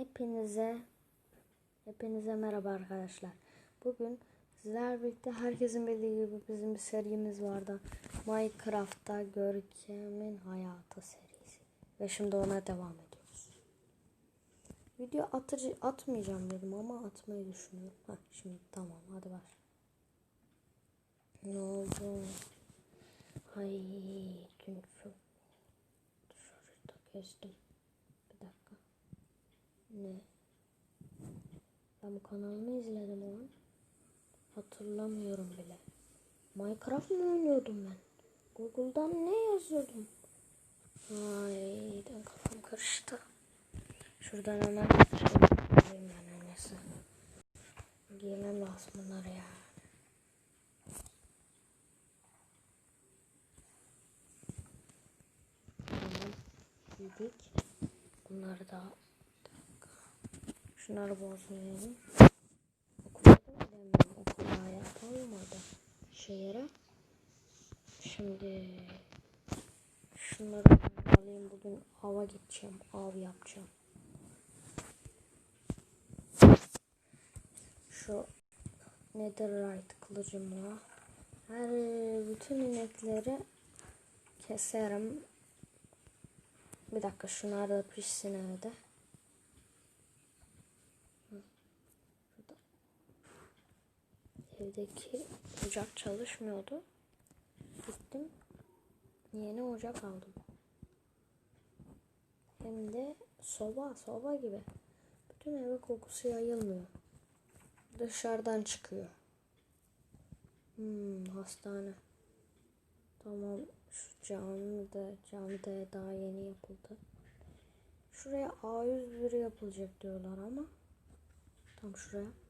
Hepinize hepinize merhaba arkadaşlar. Bugün sizlerle birlikte herkesin bildiği gibi bizim bir serimiz vardı. Minecraft'ta Görkem'in hayatı serisi. Ve şimdi ona devam ediyoruz. Video atıcı atmayacağım dedim ama atmayı düşünüyorum. Heh, şimdi tamam hadi var. Ne oldu? Ay dün çok dışarıda gezdim. Ne? Ben bu kanalını izledim o an. Hatırlamıyorum bile. Minecraft mı oynuyordum ben? Google'dan ne yazıyordum? Ay, kafam karıştı. Şuradan hemen alayım ben en iyisi. Giymem lazım bunları ya. Tamam. Bunları da. Şunları bozmayalım. Okula da gidemiyorum. Okula. Şehire. Şimdi şunları alayım. Bugün ava gideceğim. Av yapacağım. Şu netherite kılıcımla her bütün inekleri keserim. Bir dakika şunlar da pişsin evde. Şurada. Evdeki ocak çalışmıyordu. Gittim. Yeni ocak aldım. Hem de soba, soba gibi. Bütün eve kokusu yayılmıyor. Dışarıdan çıkıyor. Hmm, hastane. Tamam şu cami de cami de daha yeni yapıldı. Şuraya A101 yapılacak diyorlar ama tam şuraya.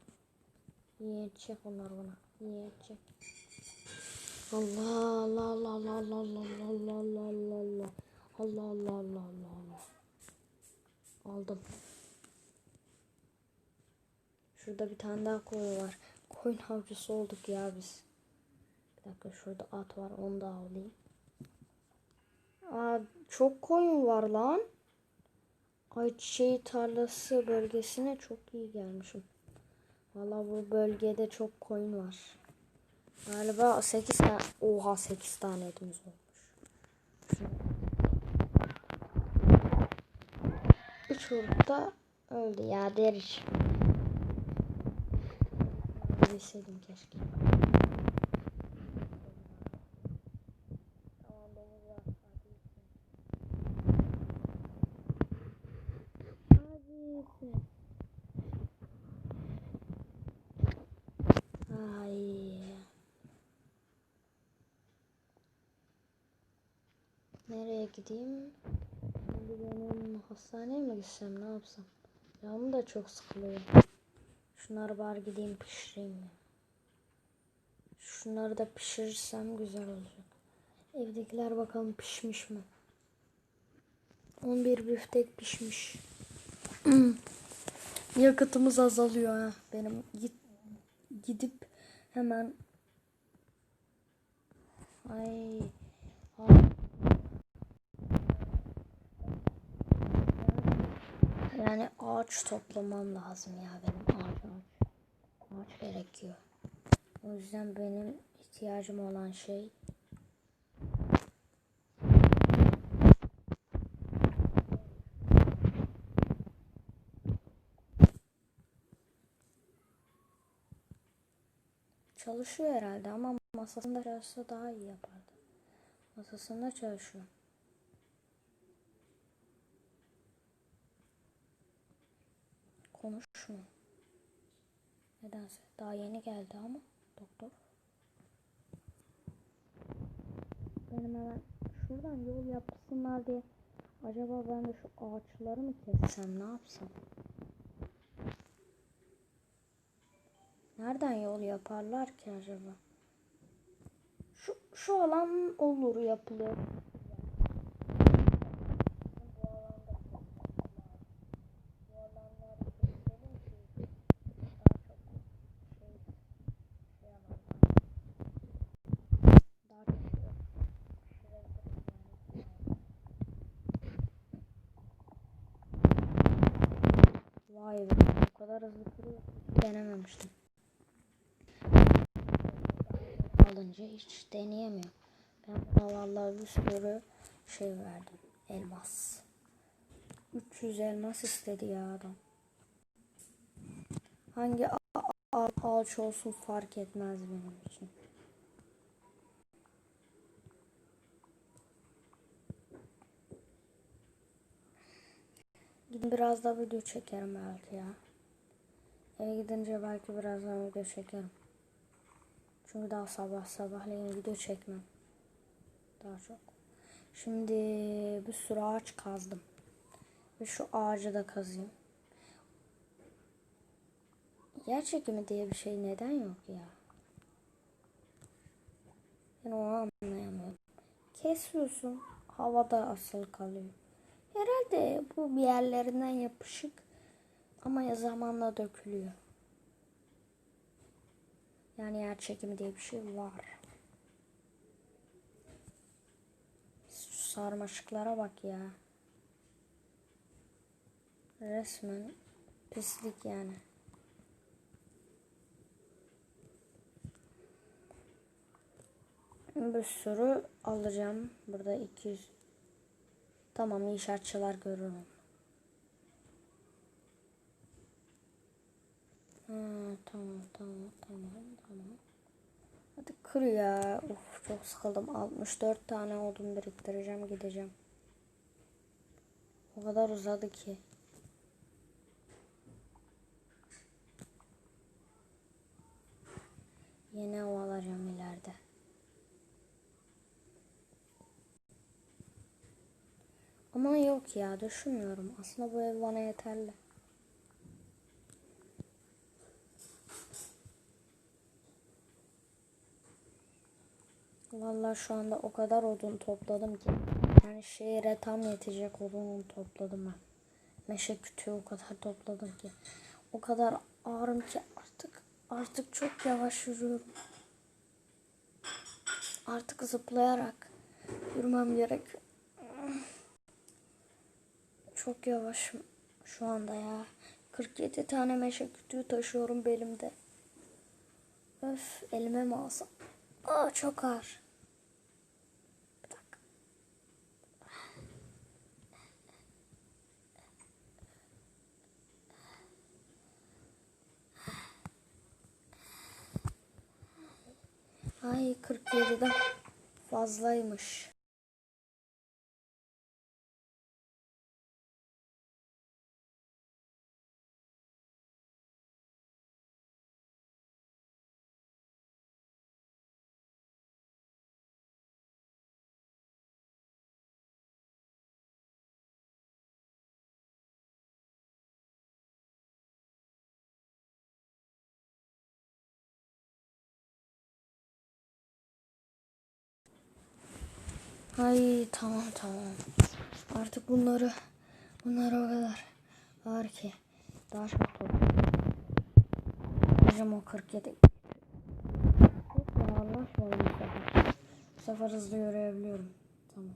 Yetecek bunlar bana. Yetecek. Allah Allah Allah Allah Allah Allah Allah Allah Allah Allah Allah Allah Allah Allah Allah Aldım. Şurada bir tane daha koyun var. Koyun avcısı olduk ya biz. Bir dakika şurada at var onu da alayım. Aa, çok koyun var lan. Ayçiçeği tarlası bölgesine çok iyi gelmişim. Valla bu bölgede çok koyun var. Galiba 8 tane. Oha 8 tane etimiz olmuş. Üç vurukta öldü ya deriş. Bilseydim keşke. Tamam beni bırak. Hadi. Hadi. Ay. Nereye gideyim? Benim hastaneye mi gitsem ne yapsam? Canım da çok sıkılıyor. Şunları bari gideyim pişireyim ya. Şunları da pişirirsem güzel olacak. Evdekiler bakalım pişmiş mi? 11 büftek pişmiş. Yakıtımız azalıyor ha. Benim git gidip hemen ay. Yani ağaç toplamam lazım ya benim ağaç ağaç gerekiyor. O yüzden benim ihtiyacım olan şey Çalışıyor herhalde ama masasında çalışsa daha iyi yapardı. Masasında çalışıyor. Konuşma. Nedense daha yeni geldi ama doktor. Benim hemen şuradan yol yapsınlar diye Acaba ben de şu ağaçları mı kessem ne yapsam? Nereden yol yaparlar ki acaba? Şu, şu alan olur yapılıyor. Bu alanda bu alanlar keselim ki daha çok şey şey alanlar. Daha çok şey pişirebiliriz yani. Vay be o kadar hızlı kırıyor. Denememiştim. Alınca hiç deneyemiyorum. Ben buna vallahi bir sürü şey verdim. Elmas. 300 elmas istedi ya adam. Hangi ağaç olsun fark etmez benim için. Gidin biraz da video çekerim belki ya. Eve gidince belki biraz daha video çekerim. Çünkü daha sabah sabahleyin video çekmem. Daha çok. Şimdi bir sürü ağaç kazdım. Ve şu ağacı da kazayım. Yer çekimi diye bir şey neden yok ya? Ben onu anlayamıyorum. Kesiyorsun. Havada asıl kalıyor. Herhalde bu bir yerlerinden yapışık. Ama ya zamanla dökülüyor. Yani yer çekimi diye bir şey var. Sarmaşıklara bak ya. Resmen pislik yani. Bir sürü alacağım. Burada 200. Tamam inşaatçılar görürüm. Tamam tamam tamam tamam. Hadi kır ya. Uf çok sıkıldım. 64 tane odun biriktireceğim gideceğim. O kadar uzadı ki. Yeni ev alacağım ileride. Ama yok ya düşünmüyorum. Aslında bu ev bana yeterli. Vallahi şu anda o kadar odun topladım ki. Yani şehire tam yetecek odun topladım ben. Meşe kütüğü o kadar topladım ki. O kadar ağrım ki artık artık çok yavaş yürüyorum. Artık zıplayarak yürümem gerek. Çok yavaşım şu anda ya. 47 tane meşe kütüğü taşıyorum belimde. Öf elime mi alsam? Aa çok ağır. Ay 47'den fazlaymış. Ay tamam tamam. Artık bunları bunlar o kadar ağır ki daha çok toplayacağım. O 47. Çok ya anlaşmadım bu sefer. Hızlı yürüyebiliyorum. Tamam.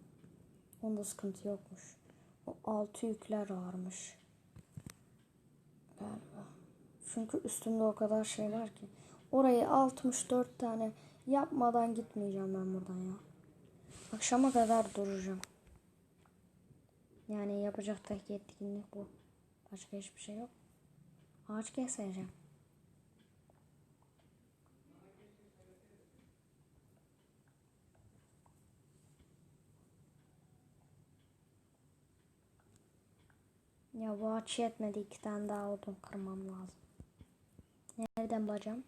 Onda sıkıntı yokmuş. O altı yükler ağırmış. Galiba. Çünkü üstünde o kadar şey var ki. Orayı 64 tane yapmadan gitmeyeceğim ben buradan ya. Akşama kadar duracağım. Yani yapacak tek etkinlik bu. Başka hiçbir şey yok. Ağaç keseceğim. Ya bu ağaç yetmedi. iki tane daha odun kırmam lazım. Nereden bacağım?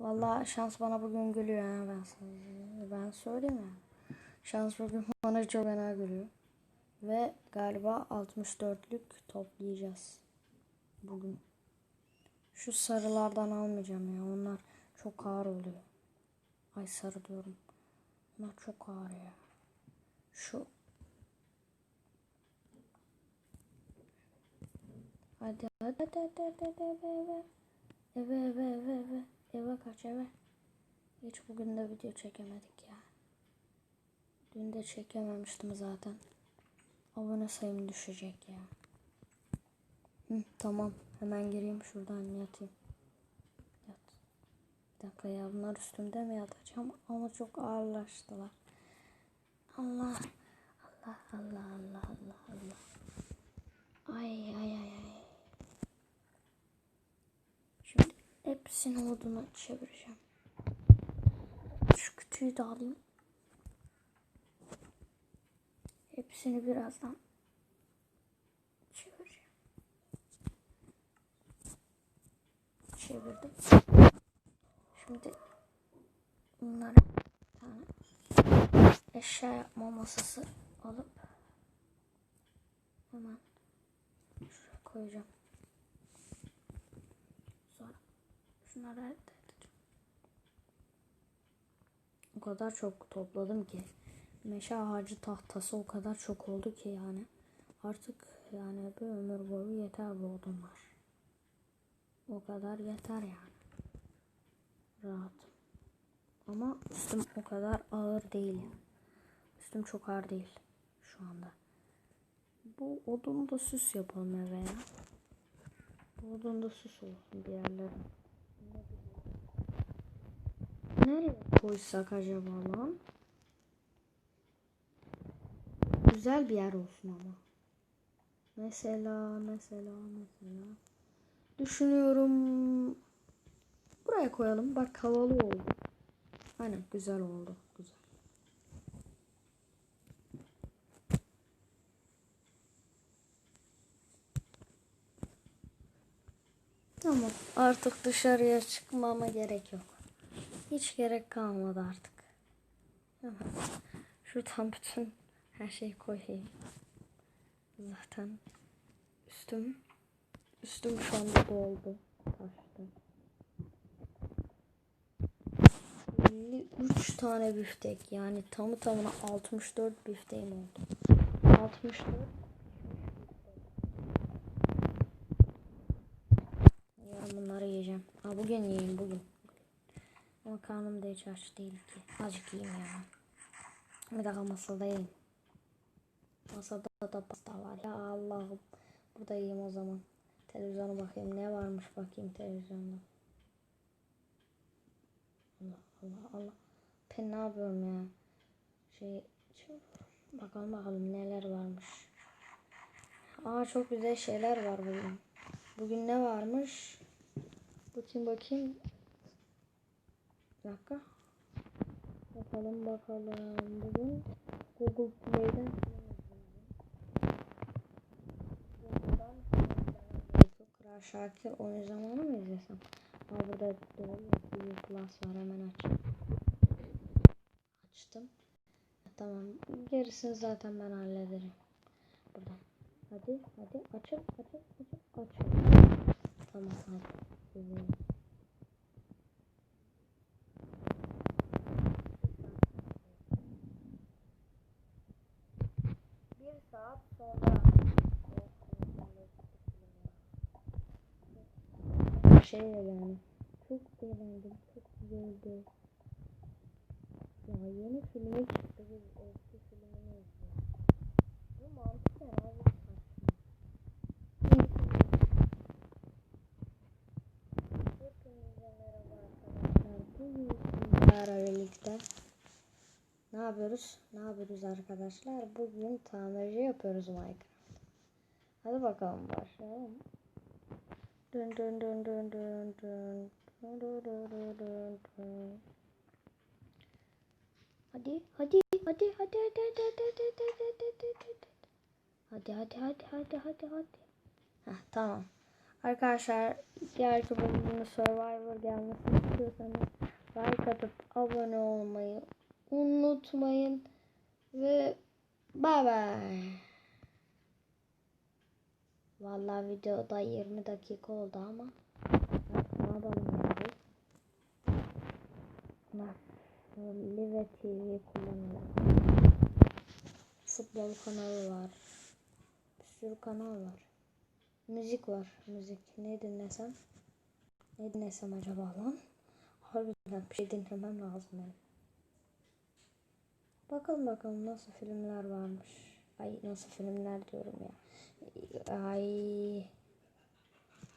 Vallahi şans bana bugün gülüyor ha ben sana. Ben söyleyeyim ya. Şans bugün bana çok fena gülüyor. Ve galiba 64'lük toplayacağız. Bugün. Şu sarılardan almayacağım ya. Onlar çok ağır oluyor. Ay sarı diyorum. Onlar çok ağır ya. Şu. Hadi hadi hadi hadi, hadi eve eve. Eve eve eve eve. Eve kaç eve. Hiç bugün de video çekemedik ya. Dün de çekememiştim zaten. Abone sayım düşecek ya. Hı, tamam. Hemen gireyim şuradan yatayım. Yat. Bir dakika ya bunlar üstümde mi yatacağım? Ama çok ağırlaştılar. Allah. Allah Allah Allah Allah Allah. Ay ay ay ay. Şimdi hepsini oduna çevireceğim. Şu kütüğü de alayım. Hepsini birazdan çevireceğim. Çevirdim. Şimdi bunları tane eşya yapma masası alıp hemen şuraya koyacağım. Sonra şunları elde edeceğim. O kadar çok topladım ki meşe ağacı tahtası o kadar çok oldu ki yani artık yani bir ömür boyu yeter bu odunlar. O kadar yeter yani. Rahat. Ama üstüm o kadar ağır değil. Üstüm çok ağır değil şu anda. Bu odunu da süs yapalım eve ya. Bu odun da süs olsun bir yerlere. Nereye koysak acaba lan? Güzel bir yer olsun ama. Mesela, mesela, mesela. Düşünüyorum. Buraya koyalım. Bak havalı oldu. Aynen güzel oldu. Güzel. Tamam. Artık dışarıya çıkmama gerek yok. Hiç gerek kalmadı artık. Şuradan bütün her şeyi koyayım. Zaten üstüm üstüm şu anda doldu. Taştı. 53 tane büftek yani tamı tamına 64 büfteğim oldu. 64 Yarın bunları yiyeceğim. Ha bugün yiyeyim bugün. Karnım da hiç aç değil ki. Azıcık yiyeyim ya. Bir dakika masada yiyeyim. Masada da pasta var. Ya Allah'ım. Burada yiyeyim o zaman. Televizyona bakayım. Ne varmış bakayım televizyonda. Allah Allah Allah. Ben ne yapıyorum ya? Şey, şey bakalım bakalım neler varmış. Aa çok güzel şeyler var bugün. Bugün ne varmış? Bakayım bakayım. Bir dakika. Bakalım bakalım. Bugün Google Play'den Google'dan Kral Şakir oyun zamanı mı izlesem? Aa burada doğru Google Plus var hemen aç. Açtım. Tamam. Gerisini zaten ben hallederim. Buradan. Hadi hadi açıl açıl açıl açıl. Tamam hadi. İzleyelim. Şey yani çok eğlendim çok güzeldi ya yeni filmi çıktı biz eski filmini izliyoruz bu mantık ne abi merhaba arkadaşlar. Bugün sizlerle ne yapıyoruz? Ne yapıyoruz arkadaşlar? Bugün tamirci yapıyoruz Minecraft. Hadi bakalım başlayalım. Dün dün dün dün dün. Dün dün dün dün dün dün. Hadi hadi hadi hadi hadi hadi hadi hadi hadi hadi hadi hadi hadi hadi hadi hadi hadi Heh, tamam. Arkadaşlar diğerki bölümünde Survivor gelmesini istiyorsanız like atıp abone olmayı unutmayın ve bay bay. Vallahi videoda 20 dakika oldu ama ne yapalım yani. Live TV kullanıyorum. Futbol kanalı var. Bir sürü kanal var. Müzik var. Müzik. Ne dinlesem? Ne dinlesem acaba lan? Harbiden bir şey dinlemem lazım benim. Bakalım bakalım nasıl filmler varmış. Ay nasıl filmler diyorum ya. Ay.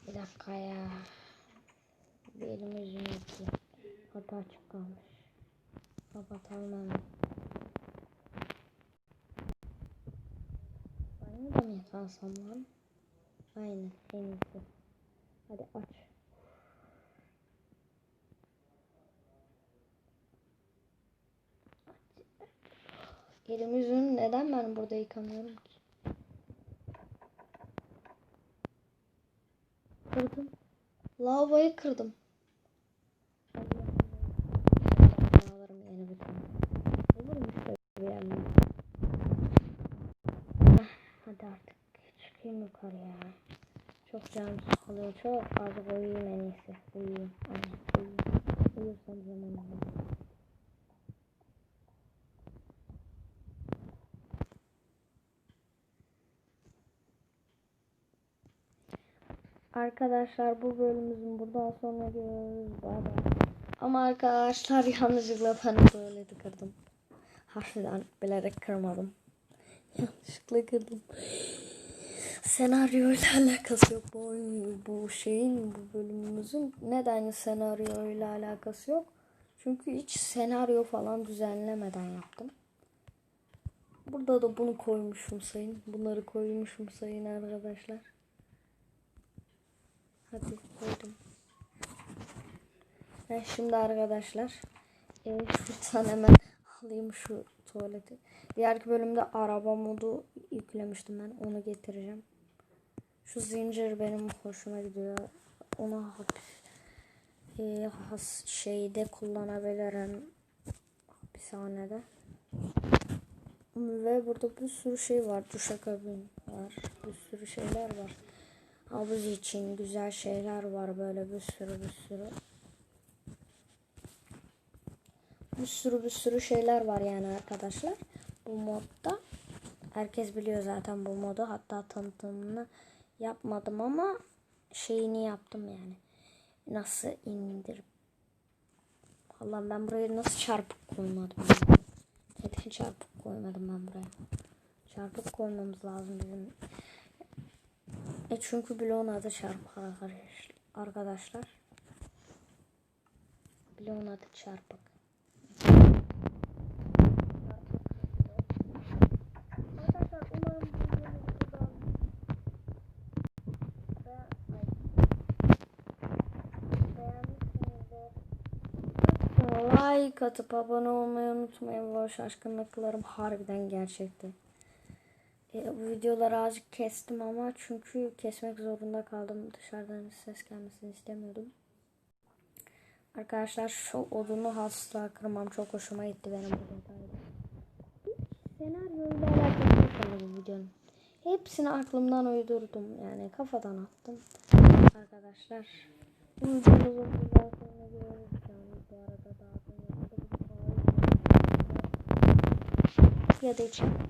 Bir dakika ya. Yüzümü yıkayayım. Kapı açık kalmış. Kapatalım hemen. Banyo da mı yıkansam lan? Aynen en. Hadi aç. Elim yüzüm neden ben burada yıkamıyorum ki? Kırdım. Lavaboyu kırdım. Alırım yeni bir. Olurmuş böyle bir yerden. Ah, Hadi artık çıkayım yukarıya. Çok canım sıkılıyor. Çok az uyuyayım en iyisi. Uyuyayım. Aynen uyuyayım. Uyursam zaman olur. Arkadaşlar bu bölümümüzün buradan sonra görüyoruz. Bay bay. Ama arkadaşlar yanlışlıkla ben böyle de kırdım. Harbiden bilerek kırmadım. Yanlışlıkla kırdım. Senaryoyla alakası yok bu bu şeyin bu bölümümüzün neden senaryoyla alakası yok? Çünkü hiç senaryo falan düzenlemeden yaptım. Burada da bunu koymuşum sayın. Bunları koymuşum sayın arkadaşlar. Hadi koydum. Ben şimdi arkadaşlar e, şuradan hemen alayım şu tuvaleti. Diğer bölümde araba modu yüklemiştim ben. Onu getireceğim. Şu zincir benim hoşuma gidiyor. Onu hafif e, has şeyde kullanabilirim. Hapishanede. Ve burada bir sürü şey var. Duşakabin var. Bir sürü şeyler var. Havuz için güzel şeyler var böyle bir sürü bir sürü. Bir sürü bir sürü şeyler var yani arkadaşlar. Bu modda. Herkes biliyor zaten bu modu. Hatta tanıtımını yapmadım ama şeyini yaptım yani. Nasıl indir? Allah ben buraya nasıl çarpık koymadım? Neden çarpık koymadım ben buraya? Çarpık koymamız lazım bizim. E çünkü bloğun adı çarpık arkadaş- arkadaşlar. Bloğun adı çarpık. Like atıp abone olmayı unutmayın. Bu şaşkınlıklarım harbiden gerçekti. E, bu videoları azıcık kestim ama çünkü kesmek zorunda kaldım. Dışarıdan ses gelmesini istemiyordum. Arkadaşlar şu odunu asla kırmam. Çok hoşuma gitti benim bu detayda. Hiç senaryoyla alakası yok yani bu videonun. Hepsini aklımdan uydurdum. Yani kafadan attım. Arkadaşlar. Bu videomuzun bundan sonra görürüz. Bu arada daha sonra ya da içelim.